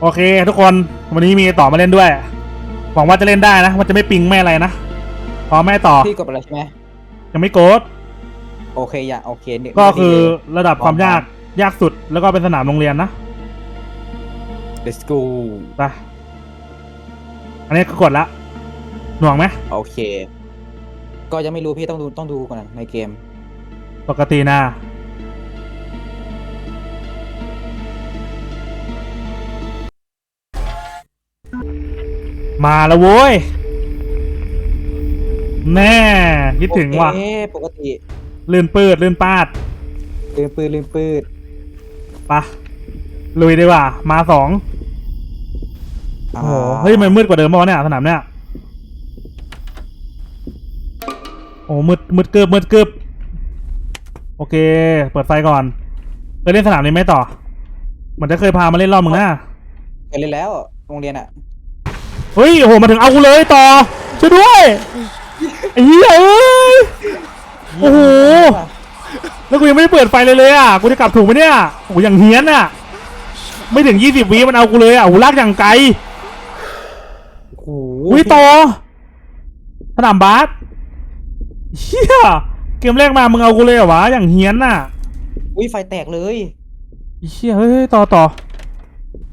โอเค ทุกคนวันนี้มีต่อมาเล่นด้วยหวังว่าจะเล่นได้นะมันจะไม่ปิงไม่อะไรนะพร้อมแม่ต่อพี่กดไปแล้วใช่ไหมยังไม่โกดโอเคอย่าโอเคเนี่ยก็คือระดับความยากยากสุดแล้วก็เป็นสนามโรงเรียนนะ let's go ไปอันนี้ก็กดละหน่วงไหมโอเค ก็ยังไม่รู้พี่ต้องดูต้องดูก่อนในเกม ปกตินะ มาแล้วโว้ยแน่คิดถึงว่ะ โอเคปกติลื่นปืดลื่นปาดลืมปืนลืมปืนปะลุยดีกว่า มาสองโอ้โหเฮ้ยมันมืดกว่าเดิมป่าวะเนี่ยสนามเนี่ยโอ้มืดมืดเกือบมืดเกือบโอเค เปิดไฟก่อนเคยเล่นสนามนี้ไหมต่อเหมือนจะเคยพามาเล่นรอบมึงนะ เคยเล่นแล้วโรงเรียนอะ เฮ้ยโอ้โหมาถึงเอากูเลยต่อช่วยด้วยไอ้เหี้ยเอ้ยโอ้โหแล้วกูยังไม่ได้เปิดไฟเลยเลยอะกูจะกลับถูกไหมเนี่ยโอ้โหอย่างเฮี้ยนอะไม่ถึงยี่สิบวิมันเอากูเลยอะโอ้โหลากอย่างไกลโอ้โหอุ้ยต่อสนามบาสเฮียเกมแรกมามึงเอากูเลยเหรอวะอย่างเฮี้ยนน่ะอุ้ยไฟแตกเลยเฮียเฮ้ยต่อต่อ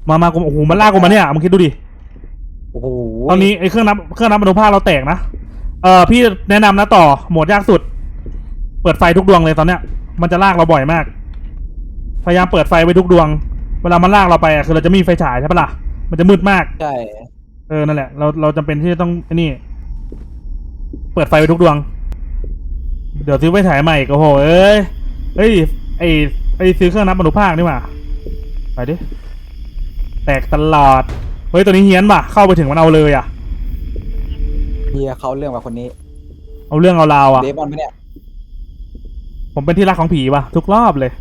มามากูโอ้โหมันลากกูมาเนี่ยมึงคิดดูดิ โอ้โหตอนนี้ไอ้เครื่องนับเครื่องนับอนุภาคเราแตกนะเออพี่แนะนำนะต่อโหมดยากสุด เปิดไฟทุกดวงเลยตอนเนี้ย มันจะลากเราบ่อยมาก พยายามเปิดไฟไว้ทุกดวง เวลามันลากเราไปอะคือเราจะไมมีไฟฉายใช่ปะล่ะมันจะมืดมาก ใช่เออ นั่นแหละ เรา เราจำเป็นที่จะต้องไอ้นี่ เปิดไฟไปทุกดวง เดี๋ยวซื้อไฟฉายใหม่ก็โห เอ้ย เอ้ย ไอไอซื้อเครื่องนับอนุภาคนี่หว่า ไปดิ แตกตลอดเฮ้ยตัวนี้เฮี้ยนว่ะ เข้าไปถึงมันเอาเลยอะ เฮียเขาเรื่องกับคนนี้เอาเรื่องเอาราวอะ เดบอนไปเนี่ยผมเป็นที่รักของผีว่ะ ทุกรอบเลย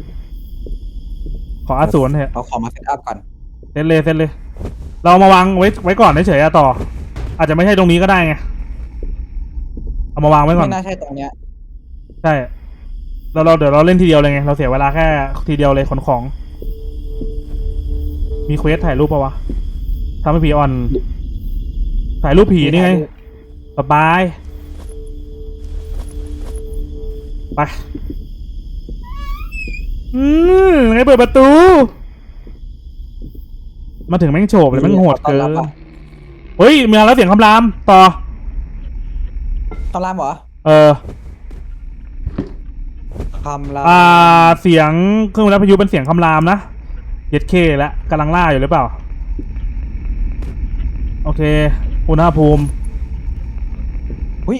ขออาสูรเถอะเอาของมาเซตอัพก่อนเซตเลยเซตเลย เราเอามาวางไว้ไว้ก่อนเฉยๆอะต่อ อาจจะไม่ใช่ตรงนี้ก็ได้ไง เอามาวางไว้ก่อน ไม่น่าใช่ตรงเนี้ย ใช่เราเราเดี๋ยวเราเล่นทีเดียวเลยไง เราเสียเวลาแค่ทีเดียวเลยขนของ มีเควสถ่ายรูปปะวะ ทำให้ผีอ่อน ถ่ายรูปผีนี่ไงสบาย ไป อืมไงเปิดประตู มาถึงแม่งโฉบเลยแม่งโหดเกินต้อนรับอะเฮ้ยมีแล้วเสียงคำราม ต่อตอนรามเหรอ เออคำรามอ่าเสียงเครื่องรับพายุเป็นเสียงคำรามนะเย็ดเคแล้วกำลังล่าอยู่หรือเปล่า โอเคอุณหภูมิอุ้ย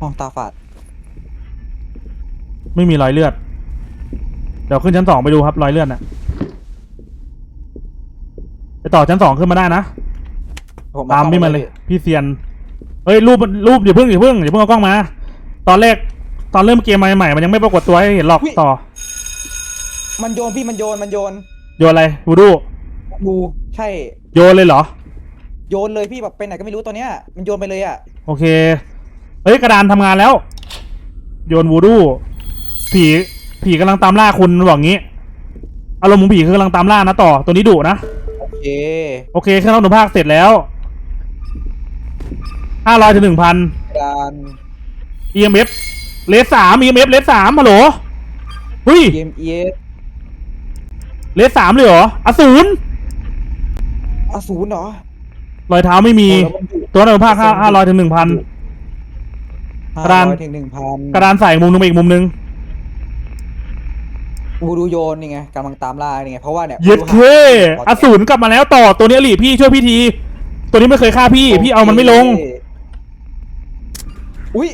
มองตาฝาด ไม่มีรอยเลือด เดี๋ยวขึ้นชั้นสองไปดูครับรอยเลือดน่ะไปต่อชั้นสองขึ้นมาได้นะผมตามข้พี่มาเลย พี่เซียนเฮ้ยรูปรูปอย่าเพิ่งอย่าเพิ่งอย่าเพิ่งเอากล้องมา ตอนแรกตอนเริ่มเกมใหม่ๆมันยังไม่ปรากฏตัวให้เห็นหรอกต่อ มันโยนพี่มันโยนมันโยน โยนอะไรวูดู ดูใช่โยนเลยเหรอ โยนเลยพี่แบบไปไหนก็ไม่รู้ตัวเนี้ยมันโยนไปเลยอะโอเค เฮ้ยกระดานทำงานแล้ว โยนวูดู ผีผีกำลังตามล่าคุณบอกงี้ อารมณ์ของผีคือกำลังตามล่านะต่อ ตัวนี้ดุนะ โอเคโอเคเครื่องรับอนุภาคเสร็จแล้วห้าร้อยถึงหนึ่งพัน การ EMF เลสสาม EMF เลสสามฮัลโหลเฮ้ยเกมเอสเลสสามเลยเหรออสูร อสูรเหรอรอยเท้าไม่มีโอ้แล้วมันดุตัวรับอนุภาคห้าห้าร้อยถึงหนึ่งพันห้ากระดานร้อยถึงหนึ่งพันกระดานใส่มุมหนึงไปอีกมุมหนึงวูดูโยนนี่ไงกำลังตามล่านี่ไงเพราะว่าเนี่ยเย็ดเควูอสูรกลับมาแล้วต่อตัวนี้อลีพี่ช่วยพี่ที ตัวนี้ไม่เคยฆ่าพี่ พี่เอามันไม่ลง อุ้ย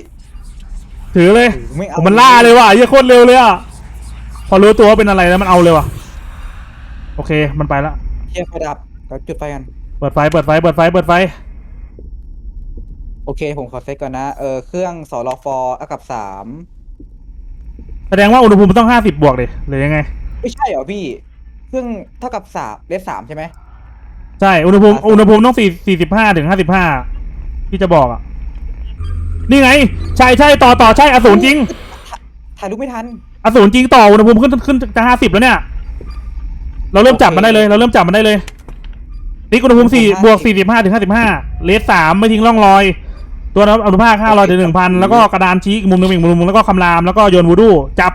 ถือเลยไม่เอาผมมันล่าเลยว่ะเหี้ยโคตรเร็วเลยอะพอรู้ตัวว่าเป็นอะไรแล้วมันเอาเลยว่ะ โอเคมันไปละเทียบไฟดับ เราจุดไฟกัน เปิดไฟ เปิดไฟ เปิดไฟ เปิดไฟ โอเค ผมขอเซตก่อนนะ เออ เครื่องสอรอฟออักับสามแสดงว่าอุณหภูมิมันต้องห้าสิบบวกดิหรือยังไง ไม่ใช่เหรอพี่ เครื่องเท่ากับสามเลสสามใช่ไหม ใช่ อุณหภูมิอ่าอุณหภูมิต้องสี่สี่สิบห้าถึงห้าสิบห้าที่จะบอกอะ นี่ไง ใช่ใช่ต่อต่อใช่ อสูรจริง ถ่ายรูปไม่ทัน อสูรจริงต่อ อุณหภูมิขึ้นขึ้นจะห้าสิบแล้วเนี่ย เราเริ่มจับมันได้เลย เราเริ่มจับมันได้เลย นี่อุณหภูมิสี่บวกสี่สิบห้าถึงห้าสิบห้าเลสสามไม่ทิ้งร่องรอย ตัวน้ำอนุภาคห้าร้อยถึงหนึ่งพันแล้วก็กระดานชี้อีกมุมหนึงอีกมุมหนึงแล้วก็คำรามแล้วก็โยนวูดูจับ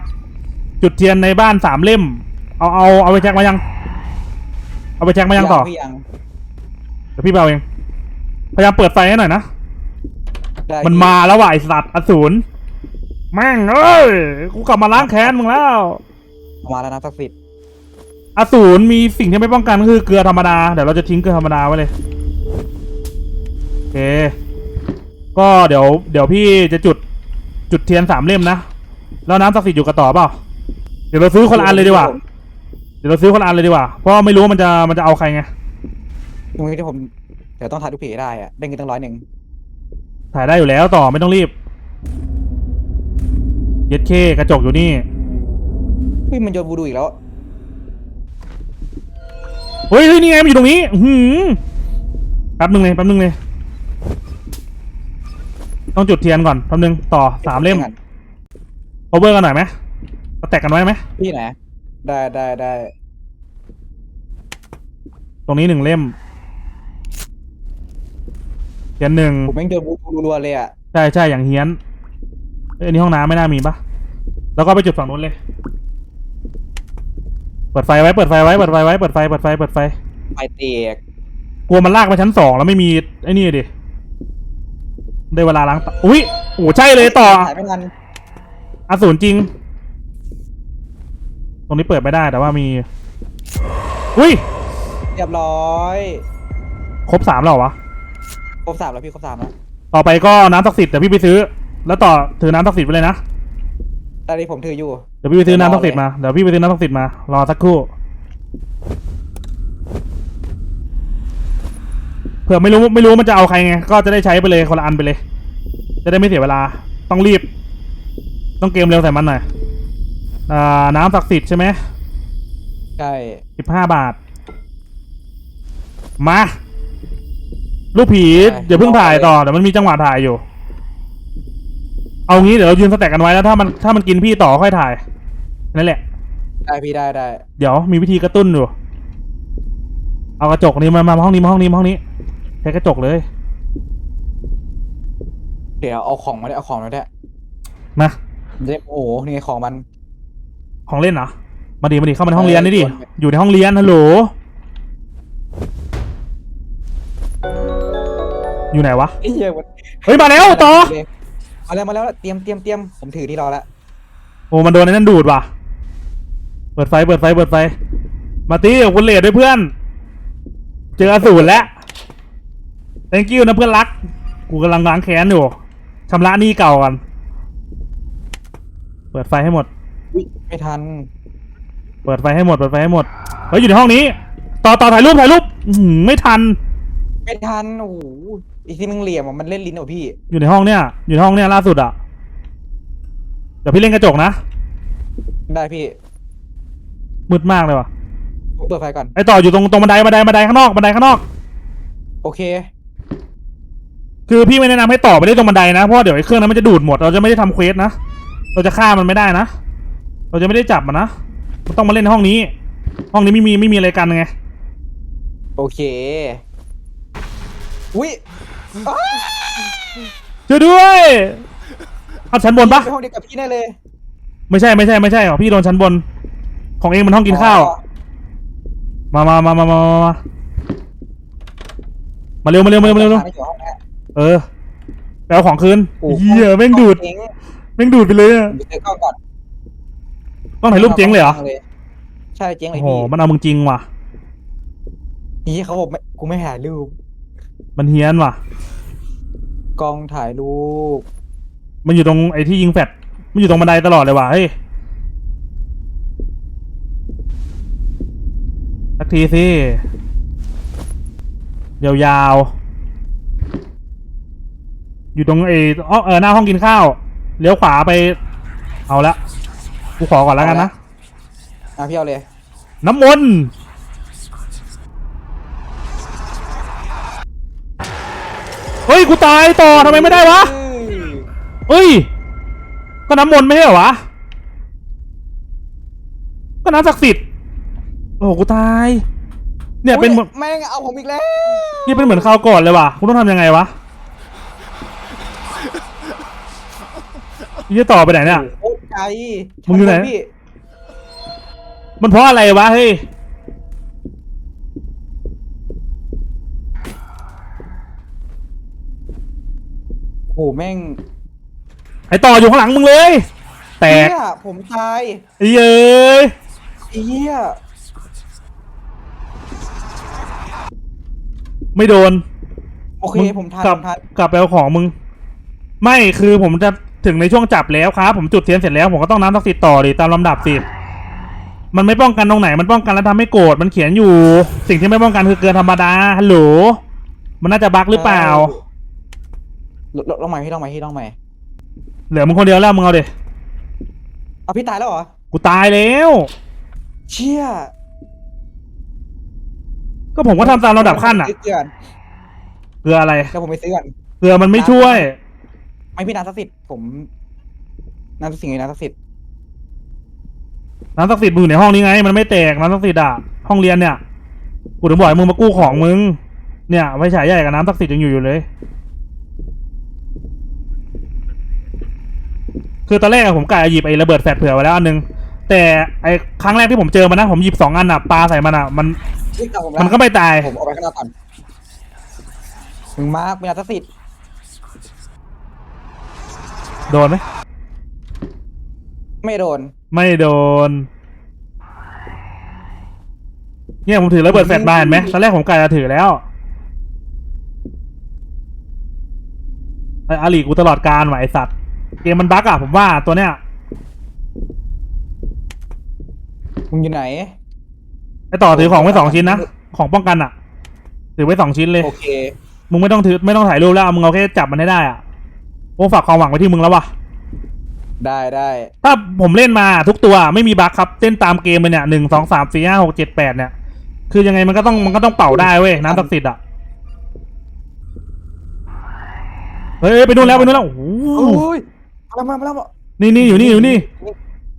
จุดเทียนในบ้านสามเล่ม เอาเอาเอาไปแจ็คมายัง เอาไปแจ็คมายังต่อพี่ยังเดี๋ยวพี่ไปเอาเองพยายามเปิดไฟให้หน่อยนะได้มันมาแล้วว่ะไอสัตว์อสูรแม่งเอ้ยกูกลับมาล้างแค้นมึงแล้ว มาแล้วนะศักดิ์สิทธิ์ อสูรมีสิ่งที่ไม่ป้องกันก็คือเกลือธรรมดา เดี๋ยวเราจะทิ้งเกลือธรรมดาไว้เลย โอเค ก็เดี๋ยว เดี๋ยวพี่จะจุดจุดเทียนสามเล่มนะ แล้วน้ำศักดิ์สิทธิ์อยู่กับต่อเปล่า เดี๋ยวเราซื้อคนละอันเลยดีกว่า เดี๋ยวเราซื้อคนละอันเลยดีกว่า เพราะไม่รู้ว่ามันจะมันจะเอาใครไง ตรงนี้ที่ผมเดี๋ยวต้องถ่ายรูปผีให้ได้อะได้เงินตั้งร้อยหนึ่งถ่ายได้อยู่แล้วต่อไม่ต้องรีบ เย็ดเคกระจกอยู่นี่ เฮ้ยมันโยนบูดูอีกแล้ว เฮ้ยเฮ้ยนี่ไงมันอยู่ตรงนี้อื้อหือแป๊บนึงเลยแป๊บนึงเลย ต้องจุดเทียนก่อนแป๊บนึงต่อสามเล่ม cover กันหน่อยไหมมาแตกกันไว้ไหมพี่ไหน ได้ได้ได้ตรงนี้หนึ่งเล่มเทียนหนึ่งผมแม่งโยนบูดูรัวๆเลยอะใช่ใช่อย่างเฮี้ยนเอ้ยอันนี้ห้องน้ำไม่น่ามีปะแล้วก็ไปจุดฝั่งนู้นเลย เปิดไฟไว้ เปิดไฟไว้ เปิดไฟไว้ เปิดไฟ เปิดไฟ เปิดไฟ ไฟเตกกลัวมันลากไปชั้นสองแล้วไม่มีไอ้นี่ดิ ได้เวลาล้างตาอุ้ยโอ้ใช่เลยต่อ ถ่ายไม่ทันอสูรจริง ตรงนี้เปิดไม่ได้แต่ว่ามี อุ้ย เรียบร้อยครบสามแล้วเหรอวะ ครบสามแล้วพี่ครบสามแล้ว ต่อไปก็น้ำศักดิ์สิทธิ์เดี๋ยวพี่ไปซื้อ แล้วต่อถือน้ำศักดิ์สิทธิ์ไปเลยนะ ตอนนี้ผมถืออยู่ เดี๋ยวพี่ไปซื้อน้ำศักดิ์สิทธิ์มา เดี๋ยวพี่ไปซื้อน้ำศักดิ์สิทธิ์มา รอสักครู่ เผื่อไม่รู้ไม่รู้มันจะเอาใครไง ก็จะได้ใช้ไปเลยคนละอันไปเลย จะได้ไม่เสียเวลา ต้องรีบ ต้องเกมเร็วใส่มันหน่อย อ่า น้ำศักดิ์สิทธิ์ใช่ไหมใช่ สิบห้าบาท มา ลูกผีอย่าเพิ่งถ่ายต่อเดี๋ยวมันมีจังหวะถ่ายอยู่ เอางี้เดี๋ยวเรายืนสแต็กกันไว้แล้วถ้ามันถ้ามันกินพี่ต่อค่อยถ่ายนั่นแหละ ได้พี่ได้ได้เดี๋ยวมีวิธีกระตุ้นอยู่ เอากระจกนี้มามาห้องนี้มาห้องนี้มาห้องนี้ใช้กระจกเลย เดี๋ยวเอาของมาได้เอาของมาได้มามันจะได้โอ้โหนี่ไงของมันของเล่นเหรอมาดิมาดิเข้ามาในห้องเรียนนี่ดิเอออยู่ในห้องเรียนฮัลโหลอยู่ไหนวะไอ้เหี้ยมันเฮ้ยมาแล้วต่อ มาแล้วมาแล้วเตรียมเตรียมเตรียมผมถือที่รอแล้วโอ้มันโดนไอ้นั่นดูดว่ะ เปิดไฟเปิดไฟเปิดไฟ มาตีกับคุณเลดด้วยเพื่อน เจออสูรแล้ว thank you นะเพื่อนรัก กูกำลังล้างแค้นอยู่ชำระหนี้เก่ากัน เปิดไฟให้หมด อุ๊ยไม่ทันเปิดไฟให้หมด เปิดไฟให้หมดเฮ้ยอยู่ในห้องนี้ ต่อต่อถ่ายรูปถ่ายรูปอื้อหือไม่ทัน ไม่ทันโอ้โห อีกที่มึงเหลี่ยมอะมันเล่นลิ้นเหรอพี่ อยู่ในห้องเนี้ยอยู่ในห้องเนี้ยล่าสุดอะเดี๋ยวพี่เล่นกระจกนะ ได้พี่ มืดมากเลยว่ะ เปิดไฟก่อน ไอต่ออยู่ตรงตรงบันไดบันไดบันไดข้างนอกบันไดข้างนอก โอเค คือพี่ไม่แนะนำให้ต่อไปได้ตรงบันไดนะเพราะว่าเดี๋ยวไอ้เครื่องนั้นมันจะดูดหมด เราจะไม่ได้ทำเควสนะ เราจะฆ่ามันไม่ได้นะ เราจะไม่ได้จับมันนะมันต้องมาเล่นในห้องนี้ ห้องนี้ไม่มีไม่มีอะไรกันไง โอเค อุ้ยอ้า ช่วยด้วยเอาชั้นบนปะห้องเดียวกับพี่แน่เลยไม่ใช่ไม่ใช่ไม่ใช่หรอพี่โดนชั้นบน ของเองมันห้องกินข้าว มามามามามามามาเร็วมาเร็วมาเร็วมาเร็วมาเร็วเออแปลของคืนเฮียแม่งดูดแม่งดูดไปเลยต้องถ่ายรูปเจ๊งเลยเหรอใช่เจ๊งเลยพี่โอ้มันเอามึงจริงว่ะนี่เขาบอกกูไม่ถ่ายรูป มันเฮี้ยนว่ะ กล้องถ่ายรูปมันอยู่ตรงไอ้ที่ยิงแฟดมันอยู่ตรงบันไดตลอดเลยว่ะเฮ้ยสักทีสิยาวๆ อยู่ตรงไอ้อ้อเออหน้าห้องกินข้าว เลี้ยวขวาไป เอาละ กูขอก่อนแล้วกันนะ อะพี่เอาเลย น้ำมนต์ เฮ้ยกูตายต่อทำไมไม่ได้วะเฮ้ย ก็น้ำมนต์ไม่ใช่เหรอวะ ก็น้ำศักดิ์สิทธิ์โอ้โหกูตาย เนี่ยเป็นเหมือนอุ๊ยแม่งเอาผมอีกแล้วนี่เป็นเหมือนคราวก่อนเลยว่ะกูต้องทำยังไงวะยี่จะต่อไปไหนเนี่ย โอ้ใจมึงอยู่ไหน พี่มันเพราะอะไรวะเฮ้ย โอ้โหแม่งไอต่ออยู่ข้างหลังมึงเลย แตกเหี้ยผมตายไอ้เย้ยไอ้เหี้ยไม่โดนโอเค มึงผมทันกลัผบมทันกลับไปเอาของมึง ไม่คือผมจะถึงในช่วงจับแล้วครับ ผมจุดเทียนเสร็จแล้ว ผมก็ต้องน้ำศักดิ์สิทธิ์ต่อดิตามลำดับสิมันไม่ป้องกันตรงไหน มันป้องกันแล้วทำให้โกรธมันเขียนอยู่ สิ่งที่ไม่ป้องกันคือเกินธรรมดาฮัลโหลมันน่าจะบั๊กหรือเปล่า ลลลองใหม่พี่ลองใหม่พี่ลองใหม่เหลือมึงคนเดียวแล้วมึงเอาดิเอาพี่ตายแล้วเหรอ กูตายแล้ว เชี่ยก็ผมก็ทำตามลำดับขั้นอะซื้อเกลือนเกลืออะไรเดี๋ยวผมไปซื้อก่อน เกลือมันไม่ช่วย ไม่พี่นันทศิษย์ผมนันทศิษย์ไงนันทศิษย์น้ำศักดิ์สิทธิ์มึงอยู่ในห้องนี้ไง มันไม่แตกน้ำศักดิ์สิทธิ์อะห้องเรียนเนี่ย กูถึงบอกให้มึงมากู้ของมึง เนี่ยไฟฉายใหญ่กับน้ำศักดิ์สิทธิ์ยังอยู่อยู่เลย คือตอนแรกอะผมกะจะหยิบไอ้ระเบิดแฟลชเผื่อไว้แล้วอันนึง แต่ไอ้ครั้งแรกที่ผมเจอมันนะผมหยิบสองอันอะปาใส่มันอะมันเฮ้ยเอาผมมันก็ไม่ตาย ผมเอาไปข้างนอกก่อนมึงมาร์คมีนันทศิษย์โดนไหมไม่โดน ไม่โดน เนี่ยผมถือระเบิดแฟลชมาเห็นไหมตอนแรกผมกะจะถือแล้วไอ้อาลีกูตลอดการว่ะไอสัตว์ เกมมันบั๊กอะผมว่าตัวเนี้ยมึงอยู่ไหน ไอต่อถือของไว้สองชิ้นนะ ของป้องกันอะถือไว้สองชิ้นเลย โอเค มึงไม่ต้องถือไม่ต้องถ่ายรูปแล้วมึงเอาแค่จับมันให้ได้อะโอ้ฝากความหวังไว้ที่มึงแล้ววะได้ได้ถ้าผมเล่นมาทุกตัวไม่มีบั๊กครับเต้นตามเกมเลยเนี่ยหนึ่งสองสามสี่ห้าหกเจ็ดแปดเนี่ย คือยังไงมันก็ต้องมันก็ต้องเป่าได้เว้ยน้ำศักดิ์สิทธิ์อะเฮ้ยไปนู่นแล้วไปนู่นแล้วโอ้โหโอ้ยมา แล้วมาแล้วมานี่นี่อยู่นี่อยู่นี่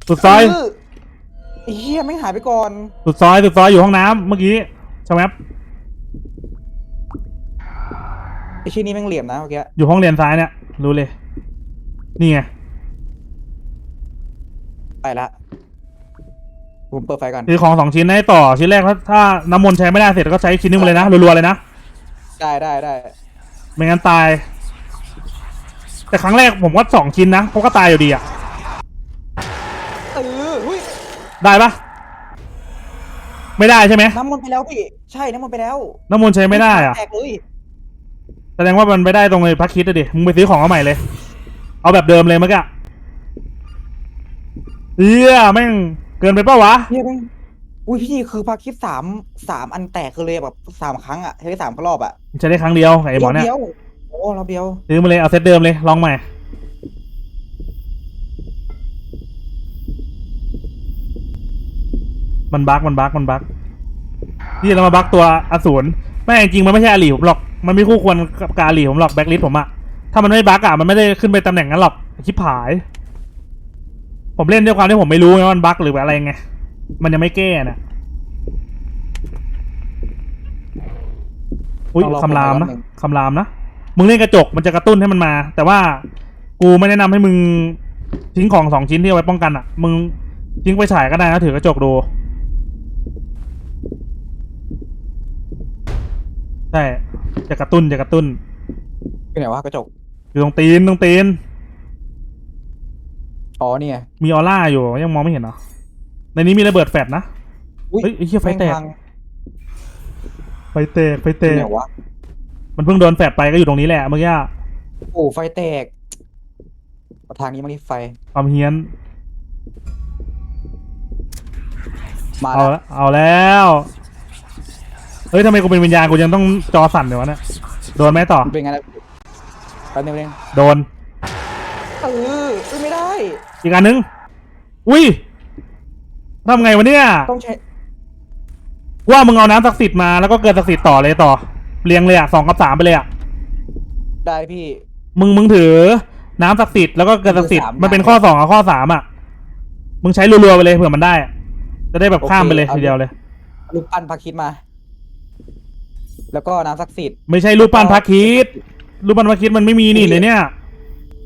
สุดซอยเไอ้เหี้ยไม่งหายไปก่อน สุดซอยสุดซอยอยู่ห้องน้ำเมื่อกี้ใช่ไหมไอ้ชื่อนี้แม่งเหลี่ยมนะเมื่อกี้อยู่ห้องเรียนซ้ายเนี่ย รู้เลย นี่ไงไปละผมเปิดไฟก่อนคือของสองชิ้นให้ต่อชิ้นแรกถ้าถ้าน้ำมนต์ใช้ไม่ได้เสร็จก็ใช้ชิ้นนึงมาเลยนะรัวๆเลยนะ ได้ได้ได้ไม่งั้นตาย แต่ครั้งแรกผมว่าสองชิ้นนะเพราะก็ตายอยู่ดีอะเออหุ้ยได้ปะไม่ได้ใช่ไหมน้ำมันต์ไปแล้วพี่ ใช่น้ำมันต์ไปแล้วน้ำมนต์ใช้ไม่ได้อะแตกเลยแสดงว่ามันไม่ได้ตรงเลยพักคิดอะดิมึงไปซื้อของเอาใหม่เลย เอาแบบเดิมเลยเมื่อกี้เอี้ยแม่งเกินไปเปล่าวะเฮียแม่งอุ้ยพี่คือพาคิดสามสามอันแตกคือเลยแบบสามครั้งอะใช้ได้สามรอบอะใช้ได้ครั้งเดียวไอ้หมอเนี่ยดีวโอ้เราเดียวซื้อมาเลยเอาเซตเดิมเลยลองใหม่มันบั๊กมันบั๊กมันบั๊กที่เรามาบั๊กตัวอสูรแม่งจริงๆมันไม่ใช่อาลีผมหรอกมันไม่คู่ควรกับการอาลีผมหรอกแบ็คลิสผมอะถ้ามันไม่บั๊กอะมันไม่ได้ขึ้นไปตำแหน่งนั้นหรอกชิบหาย ผมเล่นด้วยความที่ผมไม่รู้ไงว่ามันบั๊กหรืออะไรไงมันยังไม่แก้น่ะอุ้ยลองลองคำรามนะลองหนึ่งคำรามนะ มึงเล่นกระจกมันจะกระตุ้นให้มันมา แต่ว่ากูไม่แนะนำให้มึงทิ้งของสองชิ้นที่เอาไว้ป้องกันอะ มึงทิ้งไปฉายก็ได้นะถือกระจกดูใช่จะกระตุ้นจะกระตุ้นอยู่ไหนวะกระจกอยู่ตรงตีนตรงตีนอ๋อเนี่ยมีออร่าอยู่ยังมองไม่เห็นเหรอในนี้มีระเบิดแฟลชนะอุ้ยเฮ้ยไอ้เหี้ยไฟแตกม่งพังไฟแตกไฟแตอยู่กไหนวะ มันเพิ่งโดนแฟลชไปก็อยู่ตรงนี้แหละเมื่อกี้โอ้ไฟแตกเอาทางนี้มาที่ไฟ ความเฮี้ยน มาเอาแล้วละเอาแล้วเฮ้ยทำไมกูเป็นวิญญาณกูยังต้องจอสั่นเลยวะเนี่ยโดนไหมต่อเป็นไงล่ะแป๊บนึงแป๊บนึงโดน เออเอ้ยไม่ได้ อีกอันนึง อุ้ยทำไงวะเนี่ย ต้องใช้ว่ามึงเอาน้ำศักดิ์สิทธิ์มาแล้วก็เกินศักดิ์สิทธิ์ต่อเลยต่อ เรียงเลยอะสองกับสามไปเลยอะได้พี่มึงมึงถือ น้ำศักดิ์สิทธิ์แล้วก็เกินศักดิ์สิทธิ์คือสามมันเป็นอย่างข้อสองกับข้อสามอะ มึงใช้รัวๆไปเลยเผื่อมันได้จะได้แบบข้ามไปเลยโอเคเอาทีเดียวเลย รูปปั้นพระคริดมา แล้วก็น้ำศักดิ์สิทธิ์ไม่ใช่รูปปั้นพระคริดรูปปั้นพระคริดมันไม่มีนี่ในเนี่ย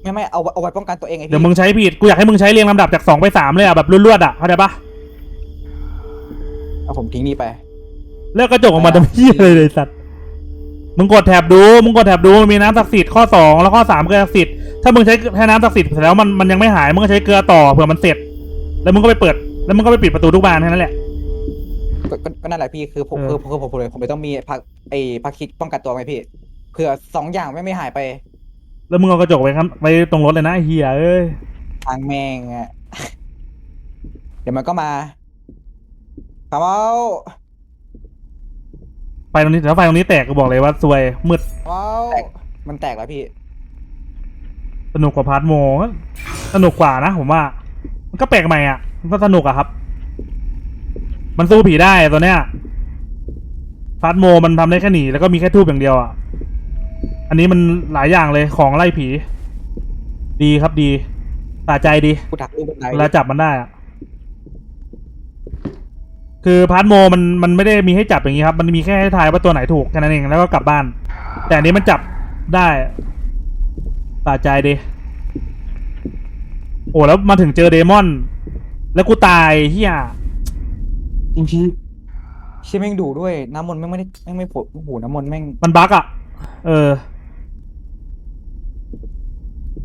ไม่ไม่เอาเอาไว้ป้องกันตัวเองไงพี่เดี๋ยวมึงใช้ผิดกูอยากให้มึงใช้เรียงลำดับจากสองไปสามเลยอะแบบรวดๆอะเข้าใจปะเอาผมทิ้งนี่ไปเลิกกระจกออกมาทำเหี้ยเลยเลยสัตว์ มึงกดแถบดู มึงกดแถบดูมันมีน้ำศักดิ์สิทธิ์ข้อสองแล้วข้อสามเกลือศักดิ์สิทธิ์ ถ้ามึงใช้แค่น้ำศักดิ์สิทธิ์เสร็จแล้วมันมันยังไม่หาย มึงก็ใช้เกลือต่อเผื่อมันเสร็จ แล้วมึงก็ไปเปิด แล้วมึงก็ไปปิดประตูทุกบานแค่นั้นแหละ ก็ก็ก็นั่นแหละพี่คือผมเออคือคือผมผมเลยผมเลยต้องมีพักไอ้พักคิดป้องกันตัวไหมพี่เผื่อสองอย่างไม่ไม่หายไปแล้วมึงเอากระจกไปข้างไปตรงรถเลยนะไอ้เฮียเอ้ย ทางแมงอะเดี๋ยวมันก็มาคำเอา ไฟตรงนี้ถ้าไฟตรงนี้แตกกูบอกเลยว่าซวยมืดเอาแตกมันแตกแล้วพี่ สนุกกว่าพาร์ทโมก็สนุกกว่านะผมว่า มันก็แปลกใหม่อะมันก็สนุกอะครับ มันสู้ผีได้ตัวเนี้ยพาร์ทโมมันทำได้แค่หนีแล้วก็มีแค่ทูบอย่างเดียวอะอันนี้มันหลายอย่างเลยของไล่ผี ดีครับดีตาใจดีกูถักรูปบันไดเวลาจับมันได้อะ คือพาร์ทโมมันมันไม่ได้มีให้จับอย่างนี้ครับ มันมีแค่ให้ทายว่าตัวไหนถูกแค่นั้นเองแล้วก็กลับบ้าน แต่อันนี้มันจับได้ตาใจดีโอ้แล้วมาถึงเจอเดมอน แล้วกูตายเฮียเชี่ยแม่งดูด้วย น้ำมนต์แม่งไม่ได้แม่งไม่ผลโอ้โหน้ำมนต์แม่งมันบั๊กอะ เออ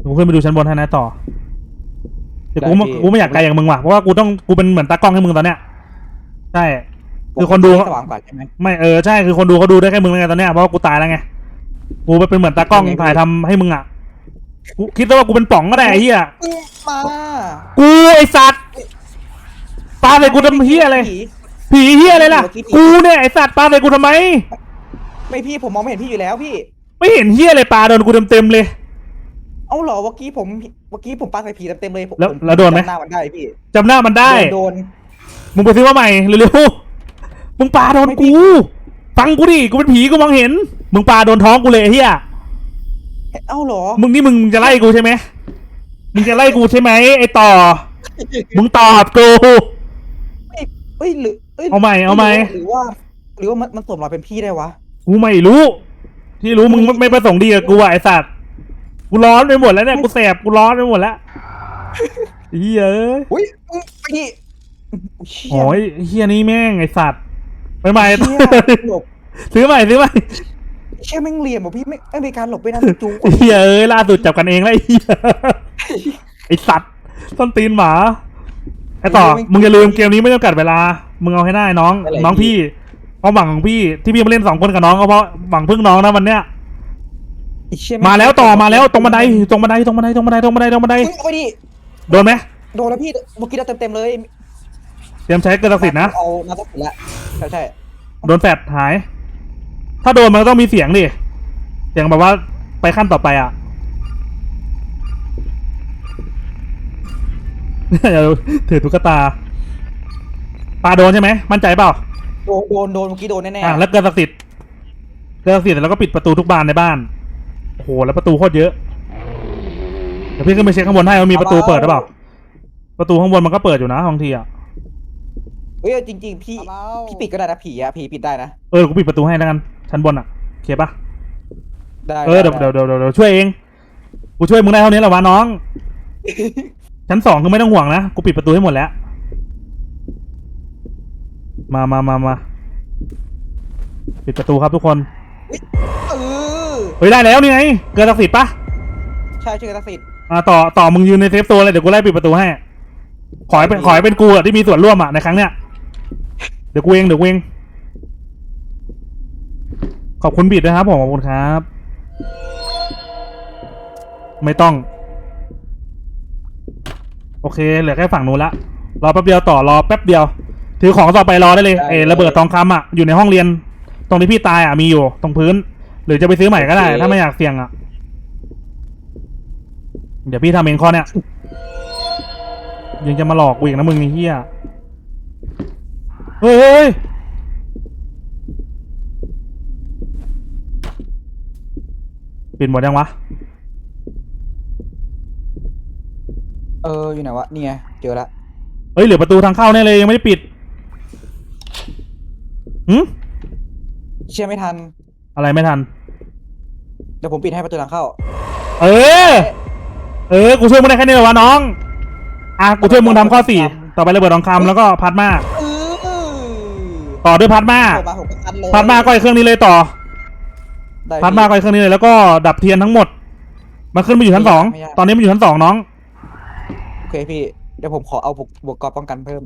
ผมขึ้นไปดูชั้นบนให้นะต่อแต่กูไม่กูไม่อยากไกลอย่างมึงว่ะเพราะว่ากูต้องกูเป็นเหมือนตากล้องให้มึงตอนเนี้ย ใช่ คือคนดู สว่างกว่าใช่ไหมไม่เออใช่คือคนดูเขาดูได้แค่มึงแล้วไงตอนเนี้ยเพราะว่ากูตายแล้วไงกูไปเป็นเหมือนตากล้องยังไงถ่ายทำให้มึงอะกูคิดซะว่ากูเป็นป๋องก็ได้ไอ้เหี้ยอื้อมากูไอ้สัตว์ปาใส่กูทำเหี้ยอะไรผีผีเหี้ยอะไรล่ะเมื่อกี้ผีกูเนี่ยไอ้สัตว์ปาใส่กูทำไม ไม่พี่ผมมองไม่เห็นพี่อยู่แล้วพี่ ไม่เห็นเหี้ยอะไรปาโดนกูเต็มๆเลย เอาเหรอเมื่อกี้ผมเมื่อกี้ผมปาใส่ผีเต็มๆเลยผมแล้วผมแล้วโดนไหมจำหน้ามันได้พี่จำหน้ามันได้โดน มึงไปซื้อมาใหม่เร็วๆมึงปาโดนไม่พี่กู ฟังกูดิ กูเป็นผีกูมองเห็น มึงปาโดนท้องกูเลยไอ้เฮียเอ้าเหรอ มึงนี่มึงมึงจะไล่กูใช่ไหม มึงจะไล่กูใช่ไหมไอ้ต่อ มึงตอบกู เอ้ยหรืออ้ยเอาใหม่เอาใหม่ หรือว่า หรือว่ามันมันสวมรอยเป็นพี่ได้วะ กูไม่รู้ ที่รู้มึงไม่ไม่ประสงค์ดีกับกูอะไอ้สัตว์ กูร้อนไปหมดแล้วเนี่ย กูแสบ กูร้อนไปหมดแล้วเฮียเอ้ย อุ้ยอื้อพี่ เชี่ยโอ้ยเฮียนี่แม่งไอ้สัตว์ไปใหม่เชี่ยหลบซื้อใหม่ซื้อใหม่เชี่ยแม่งเหลี่ยมว่ะพี่ไม่ไม่มีการหลบไปนะจูเฮียเอ้ยล่าสุดจับกันเองแล้วไอ้เฮียไอ้สัตว์ต้นตีนหมาไอ้ต่อมึงอย่าลืมเกมนี้ไม่จำกัดเวลา มึงเอาให้ได้น้อง น้องพี่ความหวังของพี่ที่พี่มาเล่นสองคนกับน้องก็เพราะหวังพึ่งน้องนะวันเนี้ย ไอ้เชี่ยมาแล้วต่อมาแล้วตรงบันไดตรงบันไดตรงบันไดตรงบันไดตรงบันไดตรงบันไดเฮ้ยเอาไปดิโดนไหมโดนแล้วพี่เมื่อกี้เราเต็มๆเลย เตรียมใช้เกินศักดิ์สิทธิ์นะ เอามาสักสิทธิ์ละใช่ใช่โดนแฟดหาย ถ้าโดนมันก็ต้องมีเสียงดิ เสียงแบบว่าไปขั้นต่อไปอะ อย่าถือตุ๊กตา ปลาโดนใช่ไหม มั่นใจเปล่า โดนโดนโดนเมื่อกี้โดนแน่ๆอะแล้วเกินศักดิ์สิทธิ์เกินศักดิ์สิทธิ์แล้วก็ปิดประตูทุกบานในบ้าน โอ้โห แล้วประตูโคตรเยอะ เดี๋ยวพี่ขึ้นไปเช็คข้างบนให้ว่ามีประตูเปิดหรือเปล่า ประตูข้างบนมันก็เปิดอยู่นะบางทีอะ เฮ้ยจริง ๆ พี่พี่ปิดก็ได้นะผีอะผีปิดได้นะเออกูปิดประตูให้แล้วกันชั้นบนอะโอเคปะได้เออเดี๋ยวไเดี๋ยวเดี๋ยวเดี๋ยวช่วยเองกูช่วยมึงได้เท่านี้แหละวะน้อง ชั้นสองคือไม่ต้องห่วงนะกูปิดประตูให้หมดแล้ว มามามามาปิดประตูครับทุกคนเออเฮ้ยได้แล้วนี่ไงเกินศักดิ์สิทธิ์ปะใช่ชื่อกระสิทธิ์อ่าต่อต่อมึงยืนในเซฟโซนเลยเดี๋ยวกูไล่ปิดประตูให้ขอให้เป็นขอให้เป็นกูอะที่มีส่วนร่วมอะในครั้งเนี้ย เดี๋ยวกูเองเดี๋ยวกูเองขอบคุณบิดนะครับผมขอบคุณครับ ไม่ต้อง โอเค เหลือแค่ฝั่งนู้นละรอแป๊บเดียวต่อรอแป๊บเดียว ถือของต่อไปรอได้เลยเอระเบิดทองคำอะอยู่ในห้องเรียน ตรงที่พี่ตายอะมีอยู่ ตรงพื้น หรือจะไปซื้อใหม่ก็ได้ ถ้าไม่อยากเสี่ยงอะ เดี๋ยวพี่ทำเองข้อเนี้ยยังจะมาหลอกกูอีกนะมึงไอ้เหี้ยเฮ้ย เฮ้ยเฮ้ยปิดหมดยังวะ เอออยู่ไหนวะเนี่ยเจอละเฮ้ยเหลือประตูทางเข้าแน่เลยยังไม่ได้ปิดหืมเชื่อไม่ทัน อะไรไม่ทัน เดี๋ยวผมปิดให้ประตูทางเข้า เออ เออ กูช่วยมึงได้แค่นี้เหรอวะน้อง อะ กูช่วยมึงทำข้อสี่ ต่อไประเบิดทองคำแล้วก็พัดมา เออ ต่อด้วยพัดมาผมมาผมก็คันเลยพัดมาก็ไอเครื่องนี้เลยต่อ ได้พัดมาก็ไอเครื่องนี้เลยแล้วก็ดับเทียนทั้งหมด มันขึ้นมาอยู่ชั้นสองไม่ยากตอนนี้มันอยู่ชั้นสองน้อง โอเคพี่ เดี๋ยวผมขอเอาบวกบวกกรอบป้องกันเพิ่ม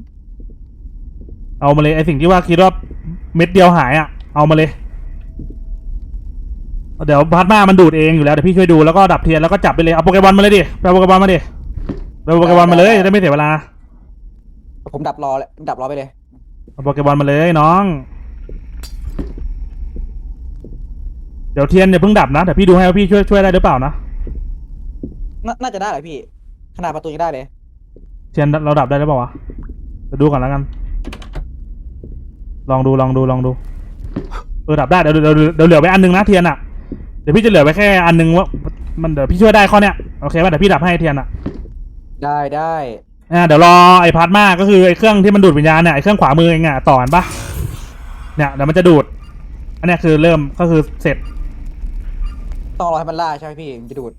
เอามาเลยไอสิ่งที่ว่าคิดว่าเม็ดเดียวหายอะ เอามาเลย เดี๋ยวพัดมามันดูดเองอยู่แล้วเดี๋ยวพี่ช่วยดูแล้วก็ดับเทียนแล้วก็จับไปเลยเอาโปเกมอนมาเลยดิไปเอาโปเกมอนมาดิไปเอาโปเกมอนมาเลยจะได้ไม่เสียเวลา ผมดับรอเลยดับรอไปเลย เอาโปเกมอนมาเลยน้อง เดี๋ยวเทียนอย่าเพิ่งดับนะเดี๋ยวพี่ดูให้ว่าพี่ช่วยช่วยได้หรือเปล่านะ นาน่าจะได้แหละพี่ ขนาดประตูยังได้เลย เทียนเราดับได้หรือเปล่าวะเดี๋ยวดูก่อนแล้วกัน ลองดูลองดูลองดู เออดับได้เดี๋ยวเดี๋ยวเดี๋ยวเหลือไว้อันนึงนะเทียนอะ เดี๋ยวพี่จะเหลือไว้แค่อันนึงว่ามันเดี๋ยวพี่ช่วยได้ข้อเนี้ยโอเคป่ะเดี๋ยวพี่ดับให้เทียนอะ ได้ได้ อ่าเดี๋ยวรอไอ้พาร์ทมาก็คือไอ้เครื่องที่มันดูดวิญญาณเนี่ยไอ้เครื่องขวามือเองอะต่อกันปะเนี่ยเดี๋ยวมันจะดูด อันเนี้ยคือเริ่มก็คือเสร็จต้องรอให้มันล่าใช่ไหมพี่มันจะดูด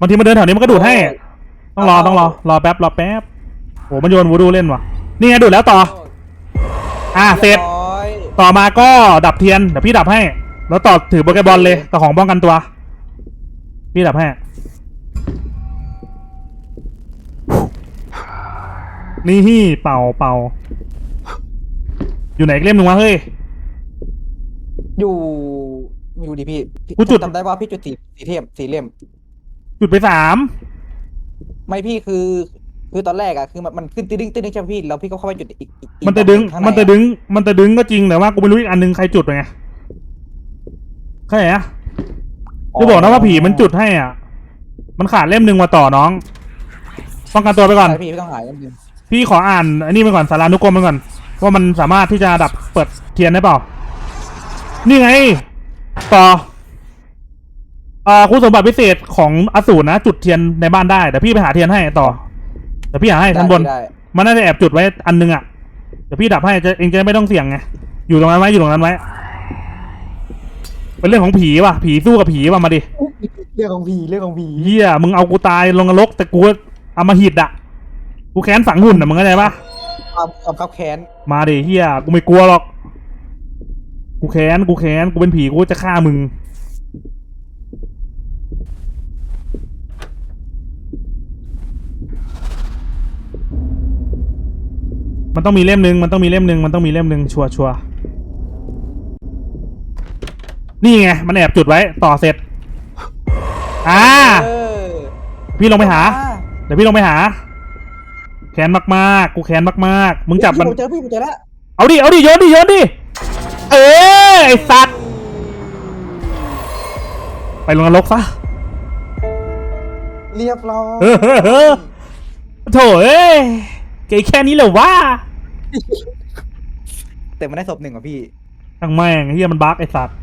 บางทีมันเดินแถวนี้มันก็ดูดให้โอ้ต้องรอต้องรอรอแป๊บรอแป๊บโหมันโยนวูดูเล่นว่ะ นี่ไงดูดแล้วต่อ อ่าเสร็จยบร้อยต่อมาก็ดับเทียนเดี๋ยวพี่ดับให้ แล้วต่อถือโปเกบอลเลยกับของป้องกันตัว พี่ดับให้ นี่ฮี่เป่าเป่า อยู่ไหนอีกเล่มหนึ่งวะเฮ้ย อยู่ไม่รู้ดิพี่พี่กูจุดผมจำได้ว่าพี่จุดสีสีเทียมสีเหลี่ยมจุดไปสามไม่พี่คือ คือตอนแรกอะคือมันมันขึ้นตึ้งตึ้งใช่ไหมพี่แล้วพี่ก็เข้าไปจุดอีกอีกอีกมันจะดึง ข้าใมันจะดึง มันจะดึงก็จริงแต่ว่ากูไม่รู้อีกอันหนึงใครจุดไงเข้าใจอะจะบอกนะว่าผีมันจุดให้อะ มันขาดเล่มหนึ่งมาต่อน้องป้องกันตัวไปก่อน ใช่พี่ไม่ต้องหายแล้วดึง พี่ขออ่านอันนี้ไปก่อนสารานุกรมไปก่อน ว่ามันสามารถที่จะดับเปิดเทียนได้เปล่า นี่ไง ต่ออ่าคุณสมบัติพิเศษของอสูรนะจุดเทียนในบ้านได้เดี๋ยวพี่ไปหาเทียนให้ต่อเดี๋ยวพี่หาให้ชั้นบน ได้มันน่าจะแอบจุดไว้อันนึงอะเดี๋ยวพี่ดับให้จะเองจะไม่ต้องเสี่ยงไงอยู่ตรงนั้นไว้อยู่ตรงนั้นไว้เป็นเรื่องของผีว่ะผีสู้กับผีว่ะมาดิเรื่องของผีเรื่องของผีเฮียมึงเอากูตายลงนรกแต่กูเอามาหิดอะ กูแค้นฝังหุ่นอะมึงเข้าใจปะความความคับแค้นมาดิเฮียกูไม่กลัวหรอก กูแค้นกูแค้นกูเป็นผีกูจะฆ่ามึง มันต้องมีเล่มหนึ่งมันต้องมีเล่มหนึ่งมันต้องมีเล่มหนึ่งชัวร์ชัวร์นี่ไงมันแอบจุดไว้ต่อเสร็จ อ่า เออพี่ลงไปหาอ่เดี๋ยวพี่ลงไปหาแค้นมากๆ กูแค้นมากๆ มึงจับมัน พี่ผมเจอพี่ผมเจอแล้วเอาดิ เอาดิ โยนดิ โยนดิ เออไอสัตว์ ไปลงนรกซะ เรียบร้อยเออเออเออโถเอ้ยเก๋แค่นี้เหรอวะแต่มันได้ศพหนึ่งอะพี่ ทั้งแม่งเฮียมันบั๊กไอสัตว์